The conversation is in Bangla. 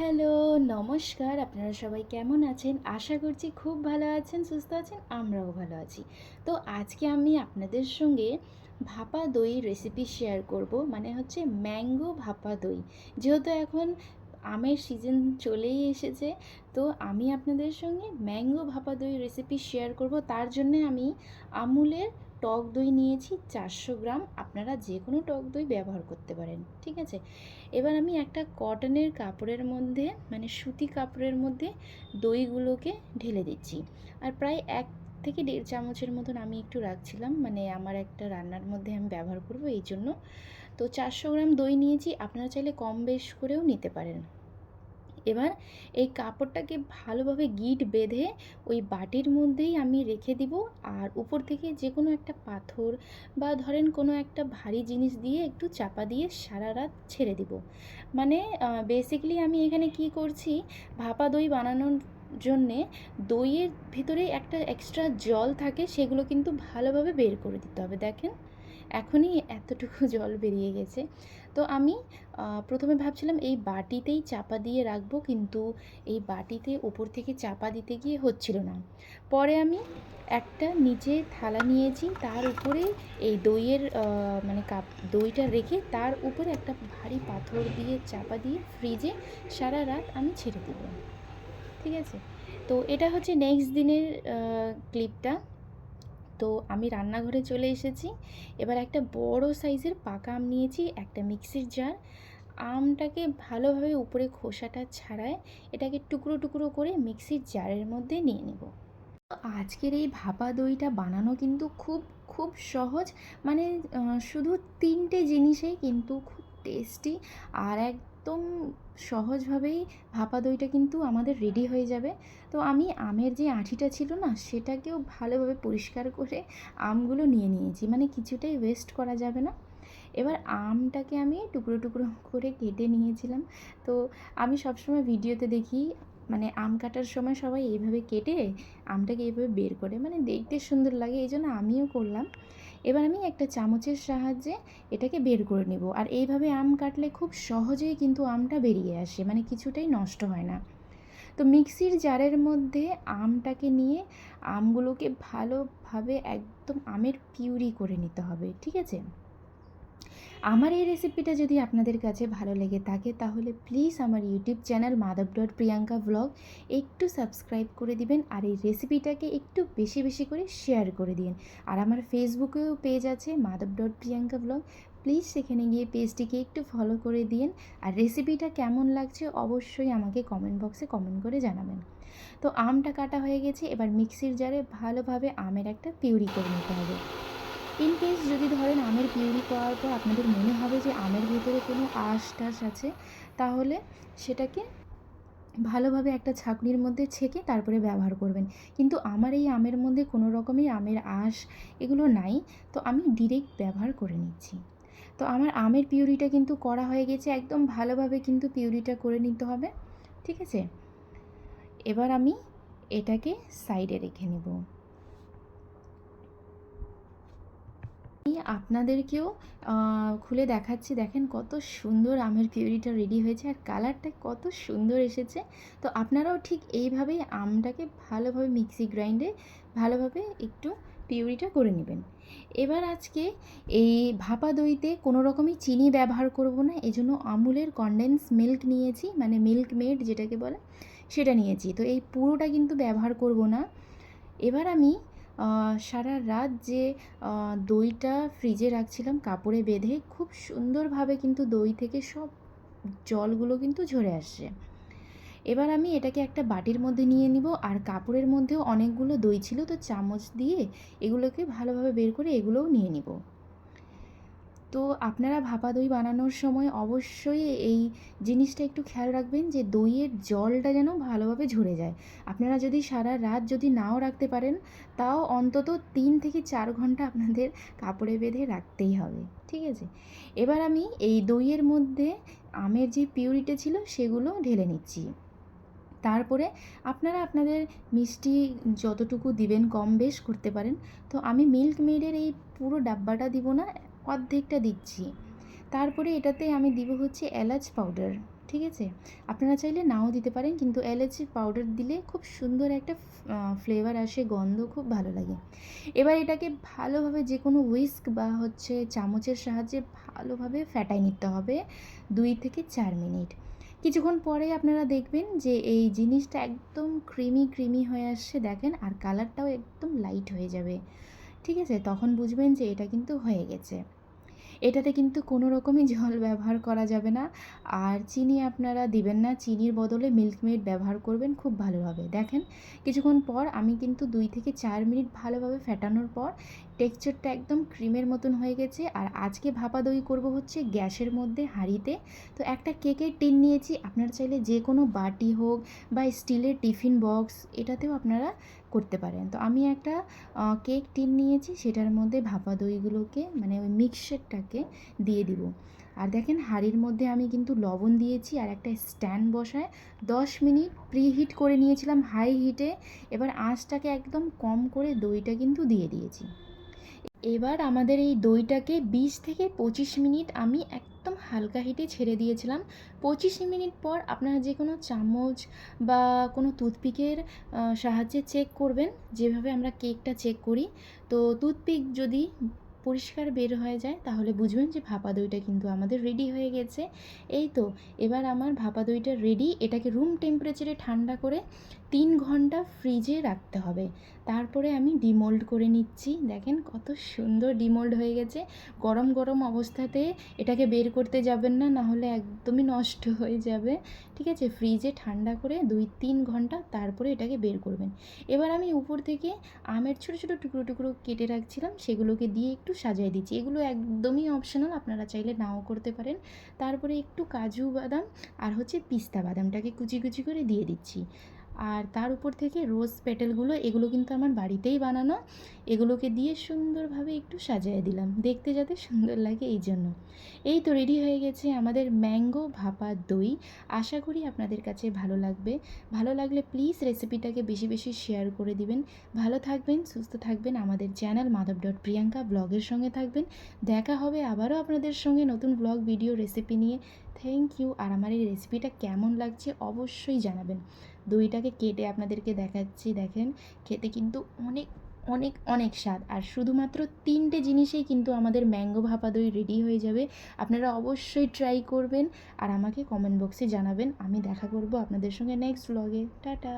হ্যালো, নমস্কার। আপনারা সবাই কেমন আছেন? আশা করছি খুব ভালো আছেন, সুস্থ আছেন, আমরাও ভালো আছি। তো আজকে আমি আপনাদের সঙ্গে ভাপা দই রেসিপি শেয়ার করব মানে হচ্ছে ম্যাঙ্গো ভাপা দই। যেহেতু এখন আমের সিজন চলেই এসেছে, তো আমি আপনাদের সঙ্গে ম্যাঙ্গো ভাপা দই রেসিপি শেয়ার করব। তার জন্য আমি আমুলের টক দই নিয়েছি চারশো গ্রাম। আপনারা যে কোনো টক দই ব্যবহার করতে পারেন, ঠিক আছে? এবার আমি একটা কটনের কাপড়ের মধ্যে মানে সুতি কাপড়ের মধ্যে দইগুলোকে ঢেলে দিচ্ছি। আর প্রায় এক থেকে দেড় চামচের মতন আমি একটু রাখছিলাম মানে আমার একটা রান্নার মধ্যে আমি ব্যবহার করব, এই জন্য। তো চারশো গ্রাম দই নিয়েছি, আপনারা চাইলে কম বেশ করেও নিতে পারেন। এবার এই কাপড়টাকে ভালোভাবে গিট বেঁধে ওই বাটির মধ্যেই আমি রেখে দিব। আর উপর থেকে যে কোনো একটা পাথর বা ধরেন কোনো একটা ভারী জিনিস দিয়ে একটু চাপা দিয়ে সারা রাত ছেড়ে দিব। মানে বেসিক্যালি আমি এখানে কি করছি, ভাপা দই বানানোর জন্যে দইয়ের ভিতরে একটা এক্সট্রা জল থাকে, সেগুলো কিন্তু ভালোভাবে বের করে দিতে হবে। দেখেন, এখনই এতটুকু জল বেরিয়ে গেছে। তো আমি প্রথমে ভাবছিলাম এই বাটিতেই চাপা দিয়ে রাখব, কিন্তু এই বাটিতে ওপর থেকে চাপা দিতে গিয়ে হচ্ছিল না। পরে আমি একটা নিচে থালা নিয়েছি, তার উপরে এই দইয়ের মানে কাপ, দইটা রেখে তার উপরে একটা ভারী পাথর দিয়ে চাপা দিয়ে ফ্রিজে সারা রাত আমি ছেড়ে দেবো। ঠিক আছে? তো এটা হচ্ছে নেক্সট দিনের ক্লিপটা তো আমি রান্নাঘরে চলে এসেছি। এবার একটা বড় সাইজের পাকা আম নিয়েছি, একটা মিক্সির জার আমটাকে ভালোভাবে উপরে খোসাটা ছাড়ায় এটাকে টুকরো টুকরো করে মিক্সির জারের মধ্যে নিয়ে নেব। আজকের এই ভাপা দইটা বানানো কিন্তু খুব খুব সহজ। মানে শুধু তিনটে জিনিসেই কিন্তু খুব টেস্টি আর একদম সহজভাবেই ভাপা দইটা কিন্তু আমাদের রেডি হয়ে যাবে। তো আমি আমের যে আঁঠিটা ছিল না, সেটাকেও ভালোভাবে পরিষ্কার করে আমগুলো নিয়ে নিয়েছি। মানে কিছুটাই ওয়েস্ট করা যাবে না। এবার আমটাকে আমি টুকরো টুকরো করে কেটে নিয়েছিলাম। তো আমি সবসময় ভিডিওতে দেখি মানে আম কাটার সময় সবাই এইভাবে কেটে আমটাকে এইভাবে বের করে। মানে দেখতে সুন্দর লাগে এই জন্য আমিও করলাম। এবার আমি একটা চামচের সাহায্যে এটাকে বের করে নেব। আর এইভাবে আম কাটলে খুব সহজেই কিন্তু আমটা বেরিয়ে আসে মানে কিছুটাই নষ্ট হয় না। তো মিক্সির জারের মধ্যে আমটাকে নিয়ে আমগুলোকে ভালোভাবে একদম আমের পিউরি করে নিতে হবে, ঠিক আছে? আমার এই রেসিপিটা যদি আপনাদের কাছে ভালো লেগে থাকে, তাহলে প্লিজ আমার YouTube channel Madhab dot Priyanka blog একটু সাবস্ক্রাইব করে দিবেন আর এই রেসিপিটাকে একটু বেশি বেশি করে শেয়ার করে দিন। আর আমার ফেসবুকেও পেজ আছে Madhab dot Priyanka blog please সেখানে গিয়ে পেজটিকে একটু ফলো করে দিন। আর রেসিপিটা কেমন লাগছে অবশ্যই আমাকে কমেন্ট বক্সে কমেন্ট করে জানাবেন। তো আমটা কাটা হয়ে গেছে, এবার মিক্সির জারে ভালোভাবে আমের একটা পিউরি করে নিতে হবে। ইন কেস যদি ধরেন আমের পিউরি করার পর আপনাদের মনে হবে যে আমের ভেতরে কোনো আঁশ টাশ আছে, তাহলে সেটাকে ভালোভাবে একটা ছাঁকনির মধ্যে ছেঁকে তারপরে ব্যবহার করবেন। কিন্তু আমার এই আমের মধ্যে কোনো রকমই আমের আঁশ এগুলো নাই, তো আমি ডিরেক্ট ব্যবহার করে নিচ্ছি। তো আমার আমের পিউরিটা কিন্তু করা হয়ে গেছে, একদম ভালোভাবে কিন্তু পিউরিটা করে নিতে হবে, ঠিক আছে? এবার আমি এটাকে সাইডে রেখে নেব। আপনাদেরকেও খুলে দেখাচ্ছি। দেখেন কত সুন্দর আমের পিউরিটা রেডি হয়েছে আর কালারটা কত সুন্দর এসেছে। তো আপনারাও ঠিক এইভাবেই আমটাকে ভালোভাবে মিক্সি গ্রাইন্ডে ভালোভাবে একটু পিউরিটা করে নেবেন। এবার আজকে এই ভাপা দইতে কোনো রকমই চিনি ব্যবহার করব না এই জন্য আমুলের কন্ডেন্স মিল্ক নিয়েছি মানে মিল্ক মেড যেটাকে বলে, সেটা নিয়েছি। তো এই পুরোটা কিন্তু ব্যবহার করব না। এবার আমি সারা রাত যে দইটা ফ্রিজে রাখছিলাম কাপড়ে বেঁধে, খুব সুন্দরভাবে কিন্তু দই থেকে সব জলগুলো কিন্তু ঝরে আসছে। এবার আমি এটাকে একটা বাটির মধ্যে নিয়ে নিব, আর কাপড়ের মধ্যেও অনেকগুলো দই ছিল, তো চামচ দিয়ে এগুলোকে ভালোভাবে বের করে এগুলোও নিয়ে নিব। তো আপনারা ভাপা দই বানানোর সময় অবশ্যই এই জিনিসটা একটু খেয়াল রাখবেন যে দইয়ের জলটা যেন ভালোভাবে ঝরে যায়। আপনারা যদি সারা রাত যদি নাও রাখতে পারেন, তাও অন্তত তিন থেকে চার ঘণ্টা আপনাদের কাপড়ে বেঁধে রাখতেই হবে, ঠিক আছে? এবার আমি এই দইয়ের মধ্যে আমের যে পিউরিটা ছিল সেগুলো ঢেলে নিচ্ছি। তারপরে আপনারা আপনাদের মিষ্টি যতটুকু দিবেন কম বেশ করতে পারেন। তো আমি মিল্ক মেডের এই পুরো ডাব্বাটা দিব না অর্ধেকটা দিচ্ছি। তারপরে এটাতে আমি দিব হচ্ছে এলাচ পাউডার ঠিক আছে? আপনারা চাইলে নাও দিতে পারেন, কিন্তু এলাচির পাউডার দিলে খুব সুন্দর একটা ফ্লেভার আসে, গন্ধ খুব ভালো লাগে। এবার এটাকে ভালোভাবে যে কোনো হুইস্ক বা হচ্ছে চামচের সাহায্যে ভালোভাবে ফ্যাটাই নিতে হবে দুই থেকে চার মিনিট। কিছুক্ষণ পরে আপনারা দেখবেন যে এই জিনিসটা একদম ক্রিমি ক্রিমি হয়ে আসছে, দেখেন, আর কালারটাও একদম লাইট হয়ে যাবে। ঠিক আছে? তখন বুঝবেন যে এটা কিন্তু হয়ে গেছে। এটাতে কিন্তু কোনো রকমই জল ব্যবহার করা যাবে না। আর চিনি আপনারা দিবেন না, চিনির বদলে মিল্ক মেড ব্যবহার করবেন, খুব ভালো হবে দেখেন, কিছুক্ষণ পর আমি কিন্তু দুই থেকে চার মিনিট ভালোভাবে ফেটানোর পর টেক্সচারটা একদম ক্রিমের মতন হয়ে গেছে। আর আজকে ভাপা দই করব হচ্ছে গ্যাসের মধ্যে হাঁড়িতে। তো একটা কেকের টিন নিয়েছি, আপনারা চাইলে যে কোনো বাটি হোক বা স্টিলের টিফিন বক্স, এটাতেও আপনারা করতে পারেন। তো আমি একটা কেক টিন নিয়েছি, সেটার মধ্যে ভাপা দইগুলোকে মানে ওই মিক্সচারটাকে দিয়ে দিব। আর দেখেন হাঁড়ির মধ্যে আমি কিন্তু লবণ দিয়েছি আর একটা স্ট্যান্ড বসায় দশ মিনিট প্রি হিট করে নিয়েছিলাম হাই হিটে। এবার আঁচটাকে একদম কম করে দইটা কিন্তু দিয়ে দিয়েছি। এবার আমাদের এই দইটাকে বিশ থেকে পঁচিশ মিনিট আমি একদম হালকা হিটে ছেড়ে দিয়েছিলাম। পঁচিশ মিনিট পর আপনারা যে কোনো চামচ বা কোনো টুথপিকের সাহায্যে চেক করবেন। যেভাবে আমরা কেকটা চেক করি। তো টুথপিক যদি পরিষ্কার বের হয়ে যায়, তাহলে বুঝবেন যে ভাপা দইটা কিন্তু আমাদের রেডি হয়ে গেছে। এই তো, এবার আমার ভাপা দইটা রেডি এটাকে রুম টেম্পারেচারে ঠান্ডা করে তিন ঘণ্টা ফ্রিজে রাখতে হবে। তারপরে আমি ডিমোল্ড করে নিচ্ছি। দেখেন কত সুন্দর ডিমোল্ড হয়ে গেছে। গরম গরম অবস্থাতে এটাকে বের করতে যাবেন না, নাহলে একদমই নষ্ট হয়ে যাবে। ঠিক আছে? ফ্রিজে ঠান্ডা করে দুই তিন ঘণ্টা তারপরে এটাকে বের করবেন। এবার আমি উপর থেকে আমের ছোটো ছোটো টুকরো টুকরো কেটে রাখছিলাম, সেগুলোকে দিয়ে একটু সাজিয়ে দিচ্ছি। এগুলো একদমই অপশনাল আপনারা চাইলে নাও করতে পারেন। তারপরে একটু কাজু বাদাম আর হচ্ছে পিস্তা বাদামটাকে কুচি কুচি করে দিয়ে দিচ্ছি। আর তার উপর থেকে রোজ পেটেলগুলো, এগুলো কিন্তু আমার বাড়িতেই বানানো। এগুলোকে দিয়ে সুন্দরভাবে একটু সাজিয়ে দিলাম। দেখতে যাতে সুন্দর লাগে এই জন্য। এই তো রেডি হয়ে গেছে আমাদের ম্যাঙ্গো ভাপা দই। আশা করি আপনাদের কাছে ভালো লাগবে। ভালো লাগলে প্লিজ রেসিপিটাকে বেশি বেশি শেয়ার করে দিবেন। ভালো থাকবেন, সুস্থ থাকবেন আমাদের চ্যানেল মাধব ডট প্রিয়াঙ্কা ব্লগের সঙ্গে থাকবেন। দেখা হবে আবারও আপনাদের সঙ্গে নতুন ব্লগ, ভিডিও, রেসিপি নিয়ে। Thank you. আর আমার এই রেসিপিটা কেমন লাগছে অবশ্যই জানাবেন। দইটাকে কেটে আপনাদেরকে দেখাচ্ছি, দেখেন। খেতে কিন্তু অনেক অনেক অনেক স্বাদ। আর শুধুমাত্র তিনটে জিনিসেই কিন্তু আমাদের ম্যাঙ্গো ভাপা দই রেডি হয়ে যাবে। আপনারা অবশ্যই ট্রাই করবেন। আর আমাকে কমেন্ট বক্সে জানাবেন। আমি দেখা করব আপনাদের সঙ্গে নেক্সট ব্লগে টাটা!